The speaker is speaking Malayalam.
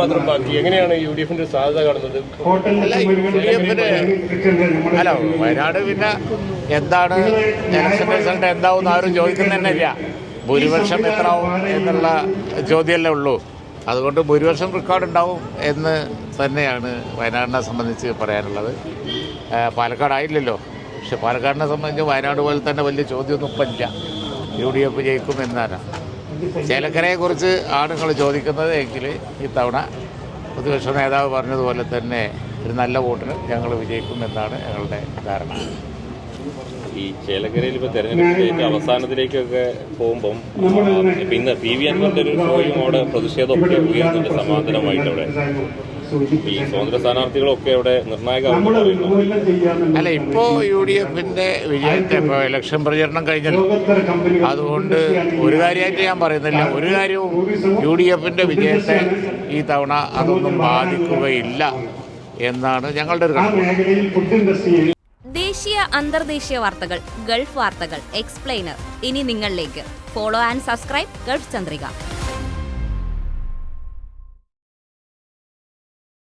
മാത്രം ബാക്കി. എങ്ങനെയാണ് യു ഡി എഫിന്റെ സാധ്യത കാണുന്നത്? അല്ല വയനാട് പിന്നെ എന്താണ് ഇലക്ഷൻ റിസൾട്ട് എന്താവും ആരും ചോദിക്കുന്നതന്നെയില്ല. ഭൂരിപക്ഷം എത്രാവും എന്നുള്ള ചോദ്യമല്ലേ ഉള്ളൂ. അതുകൊണ്ട് ഭൂരിപക്ഷം റെക്കോർഡ് ഉണ്ടാവും എന്ന് തന്നെയാണ് വയനാടിനെ സംബന്ധിച്ച് പറയാനുള്ളത്. പാലക്കാടായില്ലല്ലോ പക്ഷെ പാലക്കാടിനെ സംബന്ധിച്ച് വയനാട് പോലെ തന്നെ വലിയ ചോദ്യമൊന്നും ഇപ്പം ഇല്ല. യു ഡി എഫ് ജയിക്കും എന്നാണ്. ചേലക്കരയെക്കുറിച്ച് ആണുങ്ങൾ ചോദിക്കുന്നത് എങ്കിൽ ഇത്തവണ പ്രതിപക്ഷ നേതാവ് പറഞ്ഞതുപോലെ തന്നെ ഒരു നല്ല വോട്ടിന് ഞങ്ങൾ വിജയിക്കും എന്നാണ് ഞങ്ങളുടെ ധാരണ. ഈ ചേലക്കരയിൽ ഇപ്പൊ തെരഞ്ഞെടുപ്പിലേക്ക് അവസാനത്തിലേക്കൊക്കെ പോകുമ്പം ഇപ്പൊ ഇന്ന് പി വി അൻവറിന്റെ ഒരു ഷോയും അവിടെ പ്രതിഷേധമൊക്കെ ഉയർന്നുണ്ട് സമാന്തരമായിട്ട് അവിടെ ഈ സ്വതന്ത്ര സ്ഥാനാർത്ഥികളൊക്കെ അവിടെ നിർണായകമാണെന്ന് അല്ല ഇപ്പോ യു ഡി എഫിന്റെ വിജയത്തെ ഇപ്പോൾ ഇലക്ഷൻ പ്രചരണം കഴിഞ്ഞല്ലോ അതുകൊണ്ട് ഒരു കാര്യമായിട്ട് ഞാൻ പറയുന്നില്ല. ഒരു കാര്യവും യു ഡി എഫിന്റെ വിജയത്തെ ഈ തവണ അതൊന്നും ബാധിക്കുകയില്ല എന്നാണ് ഞങ്ങളുടെ ഒരു കണക്ക്. ദേശീയ അന്തർദേശീയ വാർത്തകൾ ഗൾഫ് വാർത്തകൾ എക്സ്പ്ലെയിനർ. ഇനി നിങ്ങളിലേക്ക്. Follow and subscribe Gulf Chandrika.